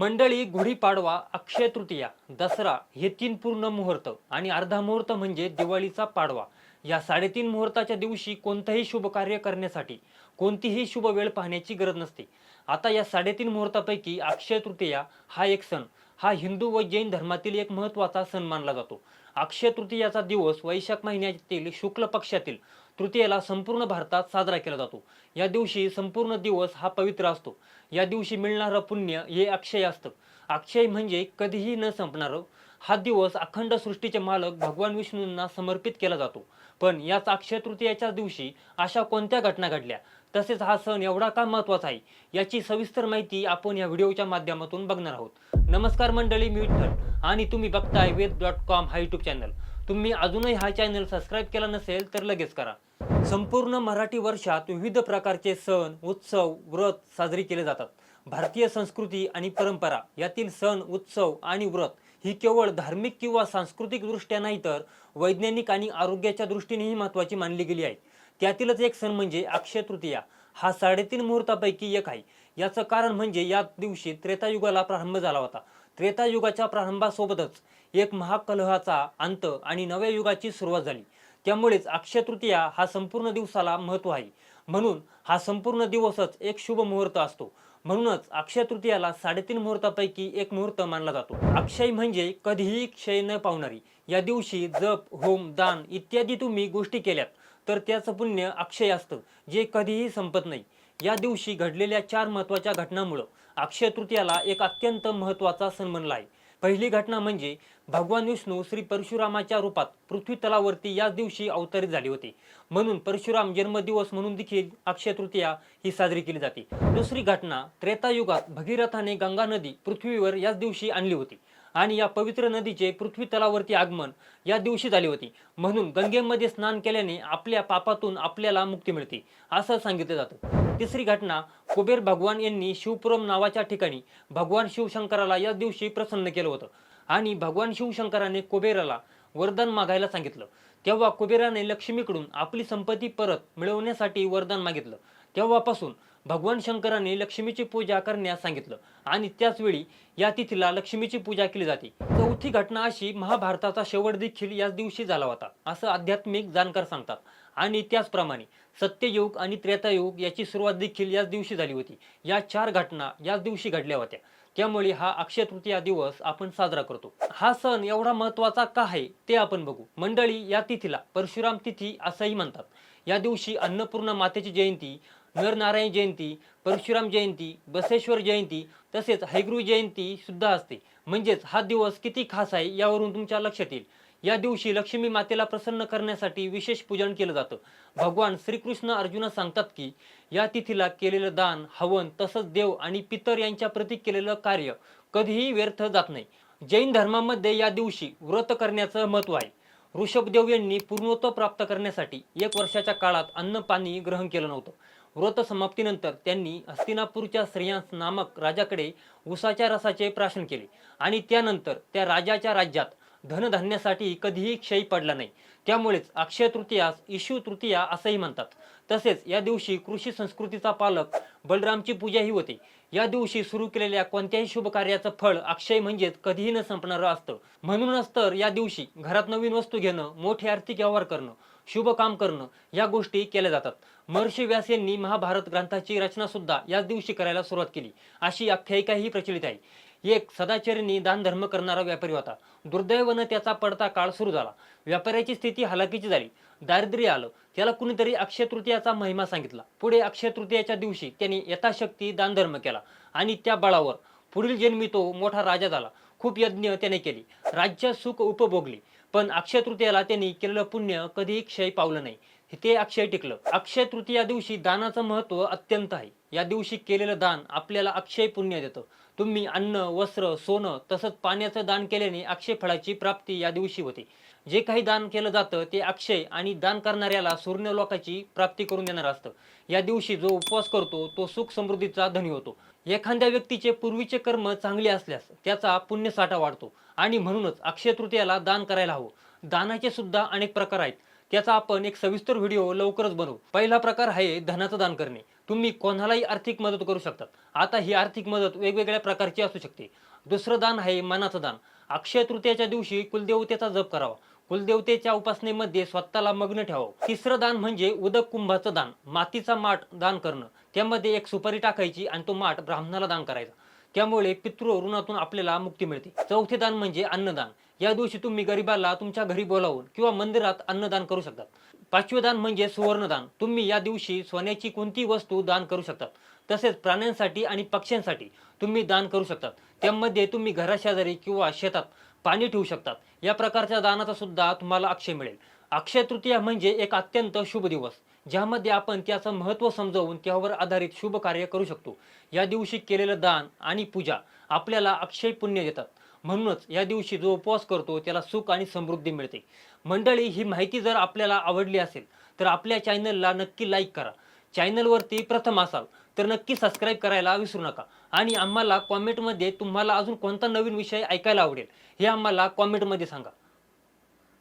मंडळी गुढीपाडवा अक्षय तृतीया दसरा हे तीन पूर्ण मुहूर्त आणि अर्धा मुहूर्त म्हणजे दिवाळीचा पाडवा. या साडेतीन मुहूर्ताच्या दिवशी कोणतंही शुभ कार्य करण्यासाठी कोणतीही शुभ वेळ पाहण्याची गरज नसते. आता या साडेतीन मुहूर्तापैकी अक्षय तृतीया हा एक सण. हा हिंदू व जैन धर्मातील एक महत्त्वाचा सण मानला जातो. अक्षय तृतीयाचा दिवस वैशाख महिन्यातील शुक्ल पक्षातील तृतीयेला संपूर्ण भारतात साजरा केला जातो. या दिवशी संपूर्ण दिवस हा पवित्र असतो. या दिवशी मिळणारं पुण्य हे अक्षय असतं. अक्षय म्हणजे कधीही न संपणारं हा दिवस अखंड सृष्टीचे मालक भगवान विष्णूंना समर्पित केला जातो. पण याच अक्षय तृतीयाच्या दिवशी अशा कोणत्या घटना घडल्या? तसेच हा सण एवढा का महत्त्वाचा आहे याची सविस्तर माहिती आपण या व्हिडिओच्या माध्यमातून बघणार आहोत. नमस्कार मंडळी मी विठ्ठल आणि तुम्ही बघताय वेद डॉट कॉम हा यूट्यूब चॅनल. तुम्ही अजूनही हा चॅनल सबस्क्राईब केला नसेल तर लगेच करा. संपूर्ण मराठी वर्षात विविध प्रकारचे सण उत्सव व्रत साजरी केले जातात. भारतीय संस्कृती आणि परंपरा यातील सण उत्सव आणि व्रत ही केवळ धार्मिक किंवा सांस्कृतिक दृष्ट्या नाही तर वैज्ञानिक आणि आरोग्याच्या दृष्टीनेही महत्त्वाची मानली गेली आहे. त्यातीलच एक सण म्हणजे अक्षय तृतीया. हा साडेतीन मुहूर्तापैकी एक आहे. याचं कारण म्हणजे या दिवशी त्रेतायुगाला प्रारंभ झाला होता. त्रेतायुगाच्या प्रारंभासोबतच एक महाकलहाचा अंत आणि नव्या युगाची सुरुवात झाली. त्यामुळेच अक्षय तृतीया हा संपूर्ण दिवसाला महत्त्व आहे. म्हणून हा संपूर्ण दिवसच एक शुभ मुहूर्त असतो. म्हणूनच अक्षय तृतीयाला साडेतीन मुहूर्तापैकी एक मुहूर्त मानला जातो. अक्षय म्हणजे कधीही क्षय न पावणारी. या दिवशी जप होम दान इत्यादी तुम्ही गोष्टी केल्यात. तर त्याचं पुण्य अक्षय असतं जे कधीही संपत नाही. या दिवशी घडलेल्या चार महत्त्वाच्या घटनांमुळं अक्षय तृतीयाला एक अत्यंत महत्त्वाचा सण म्हणला आहे. पहिली घटना म्हणजे भगवान विष्णू श्री परशुरामाच्या रूपात पृथ्वी तलावरती याच दिवशी अवतरित झाले होते. म्हणून परशुराम जन्मदिवस म्हणून देखील अक्षय तृतीया ही साजरी केली जाते. दुसरी घटना त्रेतायुगात भगीरथाने गंगा नदी पृथ्वीवर याच दिवशी आणली होती. आणि या पवित्र नदीचे पृथ्वी तलावरती आगमन या दिवशी झाले होते. म्हणून गंगेमध्ये स्नान केल्याने आपल्या पापातून आपल्याला मुक्ती मिळते असं सांगितलं जातं. तिसरी घटना कुबेर भगवान यांनी शिवपुरम नावाच्या ठिकाणी भगवान शिवशंकराला या दिवशी प्रसन्न केलं होतं. आणि भगवान शिवशंकराने कुबेराला वरदान मागायला सांगितलं. तेव्हा कुबेराने लक्ष्मीकडून आपली संपत्ती परत मिळवण्यासाठी वरदान मागितलं. तेव्हापासून भगवान शंकराने लक्ष्मीची पूजा करण्यास सांगितलं. आणि त्याच वेळी या तिथीला लक्ष्मीची पूजा केली जाते. चौथी घटना अशी महाभारताचा शेवट देखील याच दिवशी झाला होता असं आध्यात्मिक जाणकार सांगतात. आणि त्याचप्रमाणे सत्ययुग आणि त्रेतायुग याची सुरुवात देखील याच दिवशी झाली होती. या चार घटना याच दिवशी घडल्या होत्या. त्यामुळे हा अक्षय तृतीया दिवस आपण साजरा करतो. हा सण एवढा महत्त्वाचा का आहे ते आपण बघू. मंडळी या तिथीला परशुराम तिथी असंही म्हणतात. या दिवशी अन्नपूर्णा मातेची जयंती नरनारायण जयंती परशुराम जयंती बसेश्वर जयंती तसेच हैगुरु जयंती सुद्धा असते. म्हणजेच हा दिवस किती खास आहे यावरून तुमच्या लक्षात येईल. या दिवशी लक्ष्मी मातेला प्रसन्न करण्यासाठी विशेष पूजन केलं जातं. भगवान श्रीकृष्ण अर्जुना सांगतात की या तिथीला केलेलं दान हवन तसंच देव आणि पितर यांच्या प्रती केलेलं कार्य कधीही व्यर्थ जात नाही. जैन धर्मामध्ये या दिवशी व्रत करण्याचं महत्त्व आहे. ऋषभदेव यांनी पूर्णत्व प्राप्त करण्यासाठी एक वर्षाच्या काळात अन्न पाणी ग्रहण केलं नव्हतं. व्रत समाप्तीनंतर त्यांनी हस्तिनापूरच्या श्रेयांस नामक राजाकडे उसाच्या रसाचे प्राशन केले. आणि त्यानंतर त्या राजाच्या राज्यात धनधान्यासाठी कधीही क्षय पडला नाही. त्यामुळेच अक्षय तृतीयास इशू तृतीया असंही म्हणतात. तसेच या दिवशी कृषी संस्कृतीचा पालक बलरामची पूजाही होते. या दिवशी सुरू केलेल्या कोणत्याही शुभ कार्याचं फळ अक्षय म्हणजेच कधीही न संपणारं असतं. म्हणूनच तर या दिवशी घरात नवीन वस्तू घेणं मोठे आर्थिक व्यवहार करणं शुभ काम करणं या गोष्टी केल्या जातात. महर्षी व्यास यांनी महाभारत ग्रंथाची रचना सुद्धा याच दिवशी करायला सुरुवात केली. अशी आख्यायिकाही प्रचलित आहे. एक सदाचरणी दानधर्म करणारा व्यापारी होता. दुर्दैवानं त्याचा पडता काळ सुरू झाला. व्यापाऱ्याची स्थिती हलाखीची झाली. दारिद्र्य आलं. त्याला कुणीतरी अक्षय तृतीयाचा महिमा सांगितला. पुढे अक्षय तृतीयाच्या दिवशी त्यांनी यथाशक्ती दानधर्म केला आणि त्या बळावर पुढील जन्मी तो मोठा राजा झाला. खूप यज्ञ त्याने केली. राज्य सुख उपभोगली. पण अक्षय तृतीयाला त्यांनी केलेलं पुण्य कधीही क्षय पावलं नाही. ते अक्षय टिकलं. अक्षय तृतीया दिवशी दानाचं महत्त्व अत्यंत आहे. या दिवशी केलेलं दान आपल्याला अक्षय पुण्य देतं. तुम्ही अन्न वस्त्र सोनं तसंच पाण्याचं दान केल्याने अक्षय फळाची प्राप्ती या दिवशी होते. जे काही दान केलं जातं ते अक्षय आणि दान करणाऱ्याला सूर्य लोकाची प्राप्ती करून देणार असतं. या दिवशी जो उपवास करतो तो सुख समृद्धीचा धनी होतो. एखाद्या व्यक्तीचे पूर्वीचे कर्म चांगले असल्यास त्याचा पुण्यसाठा वाढतो. आणि म्हणूनच अक्षय तृतीयाला दान करायला हवं. दानाचे सुद्धा अनेक प्रकार आहेत. त्याचा आपण एक सविस्तर व्हिडिओ लवकरच बनवू. पहिला प्रकार आहे धनाचं दान करणे. तुम्ही कोणालाही आर्थिक मदत करू शकतात. आता ही आर्थिक मदत वेगवेगळ्या प्रकारची असू शकते. दुसरं दान आहे मनाचं दान. अक्षय तृतीयाच्या दिवशी कुलदेवतेचा जप करावा. कुलदेवतेच्या उपासनेमध्ये स्वतःला मग्न ठेवावं. तिसरं दान म्हणजे उदक कुंभाचं दान. मातीचा माठ दान करणं. त्यामध्ये एक सुपारी टाकायची आणि तो माठ ब्राह्मणाला दान करायचा. त्यामुळे पितृ ऋणातून आपल्याला मुक्ती मिळते. चौथे दान म्हणजे अन्नदान. या दिवशी तुम्ही गरिबाला तुमच्या घरी बोलावून किंवा मंदिरात अन्नदान करू शकतात. पाचवे दान म्हणजे सुवर्णदान. तुम्ही या दिवशी सोन्याची कोणती वस्तू दान करू शकतात. तसेच प्राण्यांसाठी आणि पक्ष्यांसाठी तुम्ही दान करू शकतात. त्यामध्ये तुम्ही घराशेजारी किंवा शेतात पाणी ठेवू शकतात. या प्रकारच्या दानाचा सुद्धा तुम्हाला अक्षय मिळेल. अक्षय तृतीया म्हणजे एक अत्यंत शुभ दिवस ज्यामध्ये आपण त्याचं महत्त्व समजावून त्यावर आधारित शुभ कार्य करू शकतो. या दिवशी केलेलं दान आणि पूजा आपल्याला अक्षय पुण्य देतात. म्हणूनच या दिवशी जो उपवास करतो त्याला सुख आणि समृद्धी मिळते. मंडळी ही माहिती जर आपल्याला आवडली असेल तर आपल्या चॅनलला नक्की लाईक करा. चॅनलवरती प्रथम असाल तर नक्की सबस्क्राईब करायला विसरू नका. आणि आम्हाला कॉमेंटमध्ये तुम्हाला अजून कोणता नवीन विषय ऐकायला आवडेल हे आम्हाला कॉमेंटमध्ये सांगा.